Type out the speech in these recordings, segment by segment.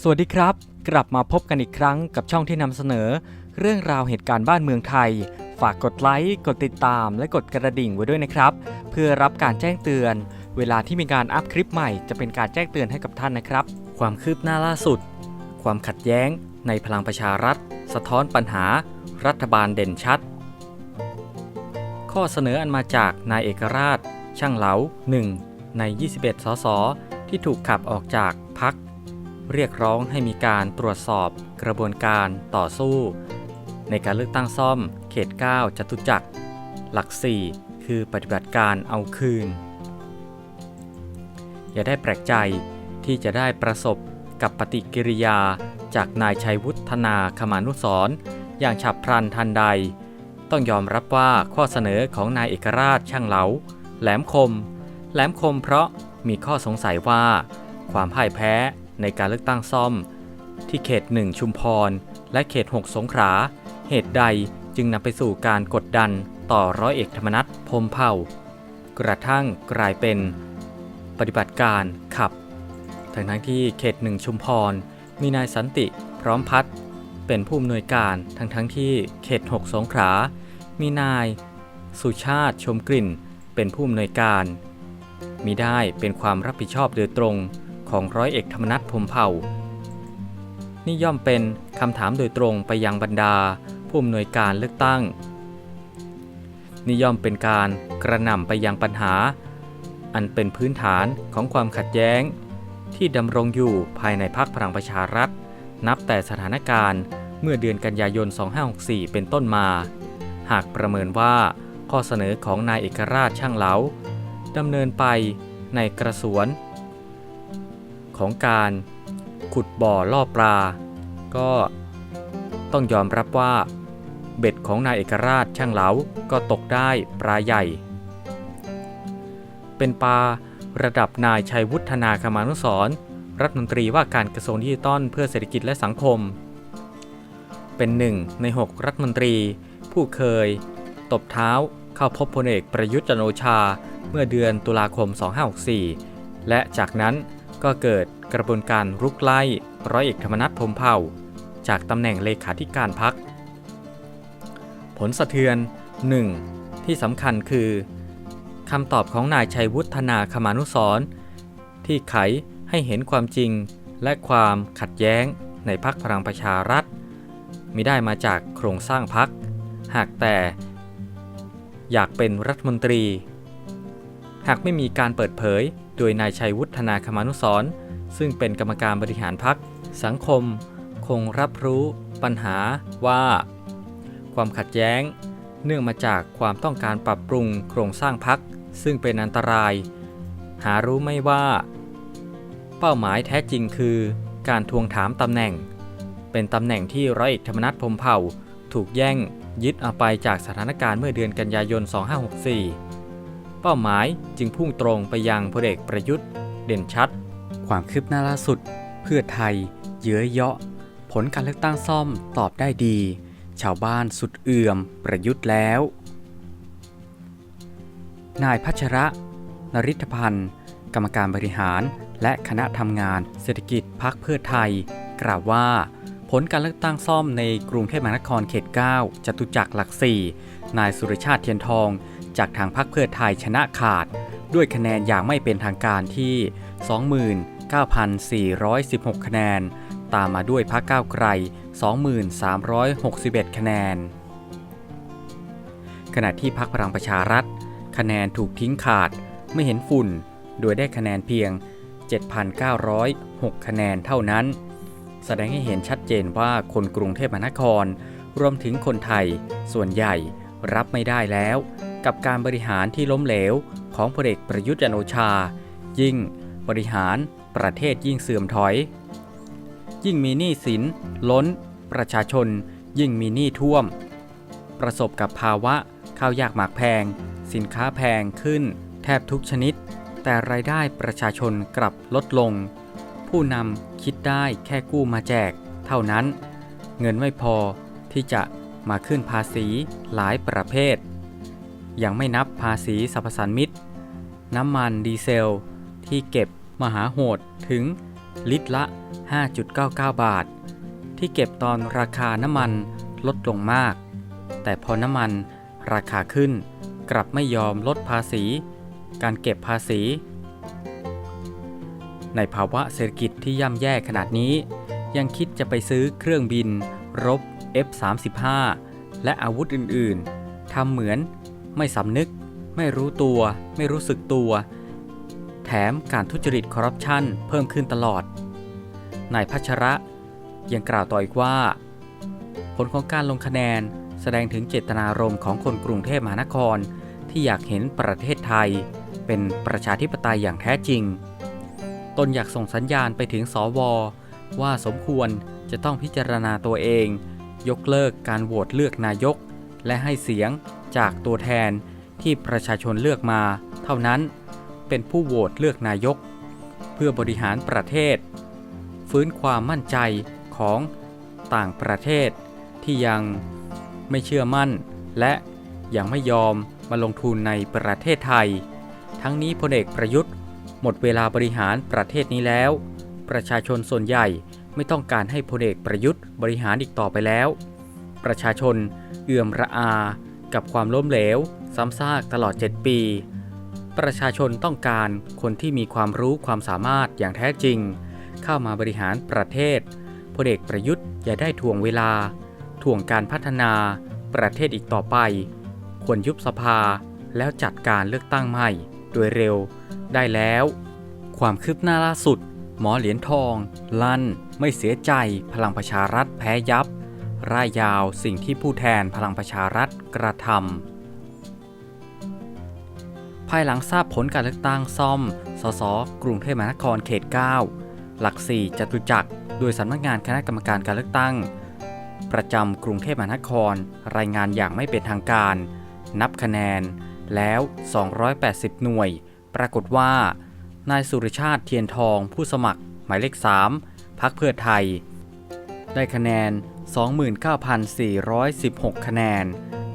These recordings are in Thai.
สวัสดีครับ กลับมาพบกันอีกครั้งกับช่องที่นำเสนอ เรื่องราวเหตุการณ์บ้านเมืองไทย ฝากกดไลค์กดติดตาม และกดกระดิ่งไว้ด้วยนะครับ เพื่อรับการแจ้งเตือน เวลาที่มีการอัพคลิปใหม่จะเป็นการแจ้งเตือนให้กับท่านนะครับ ความคืบหน้าล่าสุด ความขัดแย้ง ในพลังประชารัฐ สะท้อนปัญหา รัฐบาลเด่นชัด ข้อเสนออันมาจากนายเอกราช ช่างเหลา1ใน 21 สสที่ถูกขับออกจากพัก เรียกร้องให้มีการตรวจสอบกระบวนการต่อสู้ ในการเลือกตั้งซ่อมเขต 9จตุจักร หลัก 4 คือปฏิบัติการเอาคืน อย่าได้แปลกใจที่จะได้ประสบกับปฏิกิริยาจากนายชัยวุฒนาขมานุสรณ์อย่างฉับพลันทันใด ต้องยอมรับว่าข้อเสนอของนายเอกราชช่างเหลา แหลมคม แหลมคมเพราะมีข้อสงสัยว่า ความพ่ายแพ้ ในการเลือกตั้งซ่อม ที่เขต 1 ชุมพร และเขต 6 สงขลาเหตุใดจึงนำไปสู่การกดดันต่อร้อยเอกธรรมนัฐพรมเผ่า กระทั่งกลายเป็น ปฏิบัติการขับ ทั้งทั้งที่เขต1ชุมพร มีนายสันติพร้อมพัฒน์เป็นผู้อำนวยการทั้งทั้งที่เขต6สงขลามีนาย สุชาติชมกลิ่น เป็นผู้อำนวยการมีได้เป็นความรับผิดชอบโดยตรง ของร้อยเอกธรรมนัฐพมเผ่า นี่ย่อมเป็นคำถามโดยตรงไปยังบรรดาผู้อำนวยการเลือกตั้ง นี่ย่อมเป็นการกระหน่ำไปยังปัญหา อันเป็นพื้นฐานของความขัดแย้ง ที่ดำรงอยู่ภายในพรรคพลังประชารัฐ นับแต่สถานการณ์เมื่อเดือนกันยายน 2564 เป็นต้นมา หากประเมินว่าข้อเสนอของนายเอกราชช่างเหลาดำเนินไปในกระสวน ของการขุดบ่อล่อปลา ก็ต้องยอมรับว่าเบ็ดของนายเอกราชช่างเหลาก็ตกได้ปลาใหญ่ เป็นปลาระดับนายชัยวุฒนาคมานุสรรัฐมนตรีว่าการกระทรวงดิจิทัลเพื่อเศรษฐกิจและสังคม เป็นหนึ่งใน 6 รัฐมนตรี ผู้เคย ตบเท้าเข้าพบพลเอกประยุทธ์จันโอชา เมื่อเดือนตุลาคม 2564 และจากนั้น ก็เกิดกระบวนการรุกไล่ร้อยเอกธรรมนัฐพรมเผ่า จากตำแหน่งเลขาธิการพัก ผลสะเทือน 1. ที่สำคัญคือคำตอบของนายชัยวุฒนาคมานุสร์ที่ไขให้เห็นความจริงและความขัดแย้งในพักพลังประชารัฐมิได้มาจากโครงสร้างพัก หากแต่ อยากเป็นรัฐมนตรี หากไม่มีการเปิดเผย โดยนายชัยวุฒนาคมานุสร์ซึ่งเป็นกรรมการบริหารพัก สังคม คงรับรู้ปัญหาว่า ความขัดแย้ง เนื่องมาจากความต้องการปรับปรุงโครงสร้างพัก ซึ่งเป็นอันตราย หารู้ไม่ว่า เป้าหมายแท้จริงคือการทวงถามตำแหน่ง เป็นตำแหน่งที่ร้อยเอกธรรมนัฐพรมเผ่า ถูกแย่งยึดเอาไปจากสถานการณ์เมื่อเดือนกันยายน 2564 เป้าหมายจึงพุ่งตรงไปยังพลเอกประยุทธ์ เด่นชัด ความคืบหน้าล่าสุด เพื่อไทย เยื้อเยาะ ผลการเลือกตั้งซ่อมตอบได้ดี ชาวบ้านสุดเอื่อมประยุทธ์แล้ว นายพัชระนริธพันธ์ กรรมการบริหารและคณะทำงานเศรษฐกิจพักเพื่อไทย กล่าวว่า ผลการเลือกตั้งซ่อมในกรุงเทพมหานครเขต 9จตุจักรหลัก 4 นายสุรชาติเทียนทอง จากทางพักเพื่อไทยชนะขาด ด้วยคะแนนอย่างไม่เป็นทางการที่ 29,416 คะแนน ตามมาด้วยพักก้าวไกล 2361 คะแนน ขณะที่พักพลังประชารัฐ คะแนนถูกทิ้งขาดไม่เห็นฝุ่น โดยได้คะแนนเพียง 7,906 คะแนนเท่านั้น แสดงให้เห็นชัดเจนว่าคนกรุงเทพมหานครรวมถึงคนไทยส่วนใหญ่รับไม่ได้แล้ว กับการบริหารที่ล้มเหลวของพลเอกประยุทธ์จันโอชา ยิ่งบริหารประเทศยิ่งเสื่อมถอย ยิ่งมีหนี้สิน ล้น ประชาชน ยิ่งมีหนี้ท่วม ประสบกับภาวะข้าวยากหมากแพง สินค้าแพงขึ้น แทบทุกชนิด แต่รายได้ประชาชนกลับลดลง ผู้นำคิดได้แค่กู้มาแจก เท่านั้น เงินไม่พอที่จะมาขึ้นภาษีหลายประเภท ยังไม่นับภาษีสรรพสานมิตร น้ำมันดีเซล ที่เก็บมหาโหดถึงลิตรละ 5.99 บาท ที่เก็บตอนราคาน้ำมันลดลงมาก แต่พอน้ำมันราคาขึ้น กลับไม่ยอมลดภาษี การเก็บภาษี ในภาวะเศรษฐกิจที่ย่ำแย่ขนาดนี้ ยังคิดจะไปซื้อเครื่องบิน รบ F-35 และอาวุธอื่น ๆทำเหมือน ไม่สำนึก ไม่รู้ตัว ไม่รู้สึกตัว แถมการทุจริตคอร์รัปชันเพิ่มขึ้นตลอด นายพัชระยังกล่าวต่ออีกว่า ผลของการลงคะแนนแสดงถึงเจตนารมณ์ของคนกรุงเทพมหานคร ที่อยากเห็นประเทศไทย เป็นประชาธิปไตยอย่างแท้จริง ตนอยากส่งสัญญาณไปถึงสวว่าสมควรจะต้องพิจารณาตัวเอง ยกเลิกการโหวตเลือกนายก และให้เสียง จากตัวแทนที่ประชาชนเลือกมา เท่านั้นเป็นผู้โหวตเลือกนายก เพื่อบริหารประเทศ ฟื้นความมั่นใจของต่างประเทศ ที่ยังไม่เชื่อมั่น และยังไม่ยอมมาลงทุนในประเทศไทย ทั้งนี้พลเอกประยุทธ์ หมดเวลาบริหารประเทศนี้แล้ว ประชาชนส่วนใหญ่ไม่ต้องการให้พลเอกประยุทธ์บริหารอีกต่อไปแล้ว ประชาชนเอื่อมระอา กับความล้มเหลว ซ้ำซากตลอด 7 ปี ประชาชนต้องการคนที่มีความรู้ความสามารถอย่างแท้จริง เข้ามาบริหารประเทศพลเอกประยุทธ์อย่าได้ถ่วงเวลา ถ่วงการพัฒนาประเทศอีกต่อไป ควรยุบสภาแล้วจัดการเลือกตั้งใหม่ โดยเร็ว ได้แล้ว ความคืบหน้าล่าสุด หมอเหรียญทอง ลั่น ไม่เสียใจ พลังประชารัฐแพ้ยับ ร่ายยาวสิ่งที่ผู้แทนพลังประชารัฐกระทำภายหลังทราบผลการเลือกตั้งซ่อม สส กรุงเทพมหานครเขต 9 หลัก 4จตุจักร โดยสำนักงานคณะกรรมการการเลือกตั้ง ประจำกรุงเทพมหานคร รายงานอย่างไม่เป็นทางการ นับคะแนนแล้ว 280 หน่วย ปรากฏว่า นายสุรชาติเทียนทองผู้สมัคร หมายเลข 3พักเพื่อไทย ได้คะแนน 29,416 คะแนน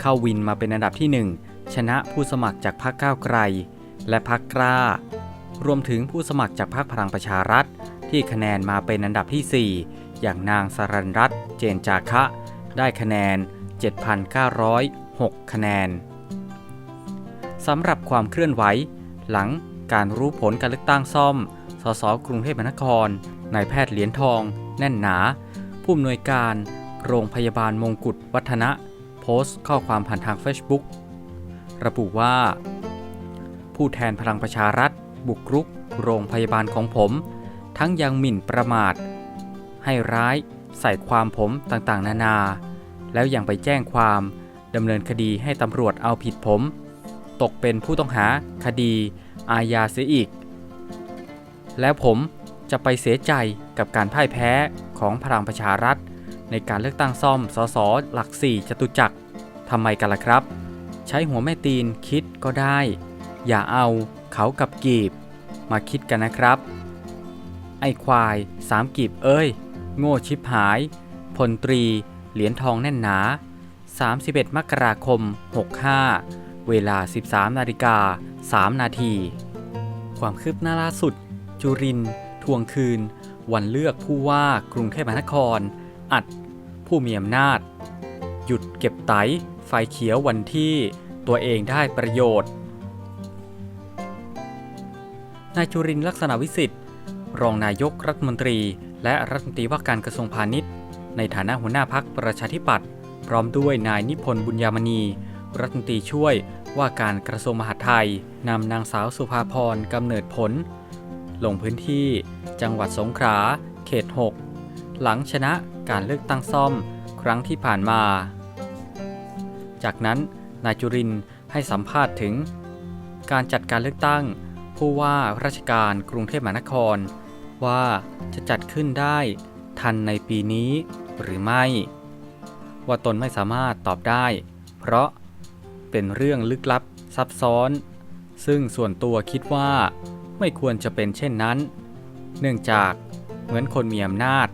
เข้าวินมาเป็นอันดับที่ 1 ชนะผู้สมัครจากพรรคก้าวไกล และพรรคกล้า รวมถึงผู้สมัครจากพรรคพลังประชารัฐ ที่คะแนนมาเป็นอันดับที่ 4 อย่างนางสรันรัตน์เจนจาคะ ได้คะแนน 7,906 คะแนนสำหรับความเคลื่อนไหว หลังการรู้ผลการเลือกตั้งซ่อม สสกรุงเทพมหานครนายแพทย์เหรียญทอง แน่นหนา ผู้อำนวยการ โรงพยาบาลมงกุฎวัฒนะ โพสต์ข้อความผ่านทาง Facebook ระบุว่า ผู้แทนพลังประชารัฐ บุกรุก โรงพยาบาลของผม ทั้งยังหมิ่นประมาท ให้ร้ายใส่ความผมต่างๆ นานา แล้วยังไปแจ้งความดำเนินคดีให้ตำรวจเอาผิดผม ตกเป็นผู้ต้องหาคดีอาญาเสียอีก แล้วผมจะไปเสียใจกับการพ่ายแพ้ของพลังประชารัฐ ในการเลือกตั้งซ่อมสสหลักสี่จตุจักรทำไมกันล่ะครับ ใช้หัวแม่ตีนคิดก็ได้ อย่าเอาเขากับกีบ มาคิดกันนะครับ ไอ้ควายสามกีบเอ้ย โง่ชิบหาย พลตรี เหรียญทองแน่นหนา 31 มกราคม 65 เวลา 13 นาฬิกา 3 นาที ความคืบหน้าล่าสุด จุรินทร์ทวงคืน วันเลือกผู้ว่ากรุงเทพมหานคร อัด ผู้มีอำนาจ หยุดเก็บไตไฟเขียววันที่ตัวเองได้ประโยชน์ นายจุรินลักษณะวิสิทธิ์ รองนายกรัฐมนตรี และรัฐมนตรีว่าการกระทรวงพาณิชย์ ในฐานะหัวหน้าพักประชาธิปัตย์พร้อมด้วยนายนิพนธ์บุญยามณี รัฐมนตรีช่วยว่าการกระทรวงมหาดไทยนำนางสาวสุภาพรกำเนิดผล ลงพื้นที่จังหวัดสงขลาเขต 6 หลังชนะ การเลือกตั้งซ่อมครั้งที่ผ่านมา จากนั้นนายจุรินให้สัมภาษณ์ถึง การจัดการเลือกตั้ง ผู้ว่าราชการกรุงเทพมหานคร ว่าจะจัดขึ้นได้ทันในปีนี้หรือไม่ ว่าตนไม่สามารถตอบได้ เพราะเป็นเรื่องลึกลับซับซ้อน ซึ่งส่วนตัวคิดว่าไม่ควรจะเป็นเช่นนั้น เนื่องจากเหมือนคนมีอำนาจ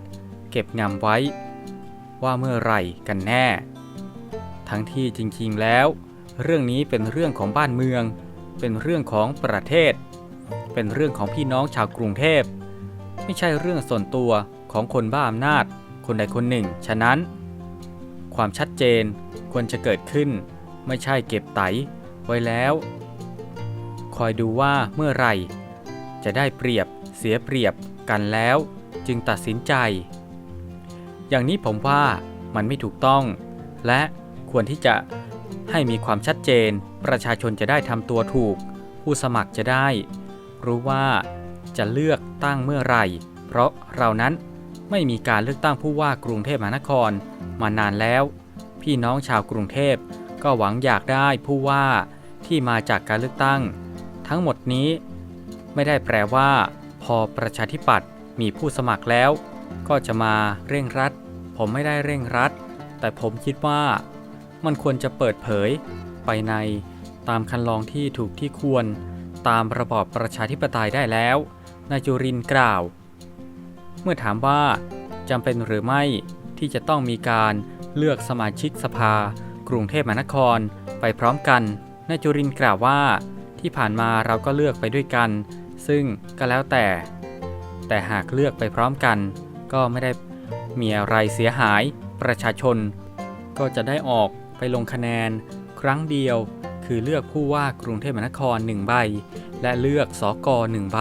เก็บงำไว้ ว่าเมื่อไหร่กันแน่ ทั้งที่จริงๆแล้ว เรื่องนี้เป็นเรื่องของบ้านเมือง เป็นเรื่องของประเทศ เป็นเรื่องของพี่น้องชาวกรุงเทพ ไม่ใช่เรื่องส่วนตัวของคนบ้าอำนาจ คนใดคนหนึ่ง ฉะนั้น ความชัดเจนควรจะเกิดขึ้น ไม่ใช่เก็บไตไว้แล้ว คอยดูว่าเมื่อไหร่ จะได้เปรียบเสียเปรียบกันแล้ว จึงตัดสินใจ อย่างนี้ผมว่ามันไม่ถูกต้อง และควรที่จะให้มีความชัดเจน ประชาชนจะได้ทำตัวถูก ผู้สมัครจะได้ รู้ว่าจะเลือกตั้งเมื่อไหร่ เพราะเรานั้นไม่มีการเลือกตั้งผู้ว่ากรุงเทพมหานครมานานแล้ว พี่น้องชาวกรุงเทพก็หวังอยากได้ผู้ว่าที่มาจากการเลือกตั้ง ทั้งหมดนี้ ไม่ได้แปลว่า พอประชาธิปัตย์มีผู้สมัครแล้ว ก็จะมาเร่งรัด ผมไม่ได้เร่งรัด แต่ผมคิดว่ามันควรจะเปิดเผยไปในตามคันลองที่ถูกที่ควร ตามระบอบประชาธิปไตยได้แล้วนายจุรินกล่าว เมื่อถามว่าจำเป็นหรือไม่ที่จะต้องมีการเลือกสมาชิกสภา กรุงเทพมหานครไปพร้อมกันนายจุรินกล่าวว่าที่ผ่านมาเราก็เลือกไปด้วยกัน ซึ่งก็แล้วแต่ แต่หากเลือกไปพร้อมกัน ก็ไม่ได้มีอะไรเสียหายประชาชน ก็จะได้ออกไปลงคะแนน ครั้งเดียว คือเลือกผู้ว่ากรุงเทพมหานคร 1 ใบ และเลือกสอก1ใบ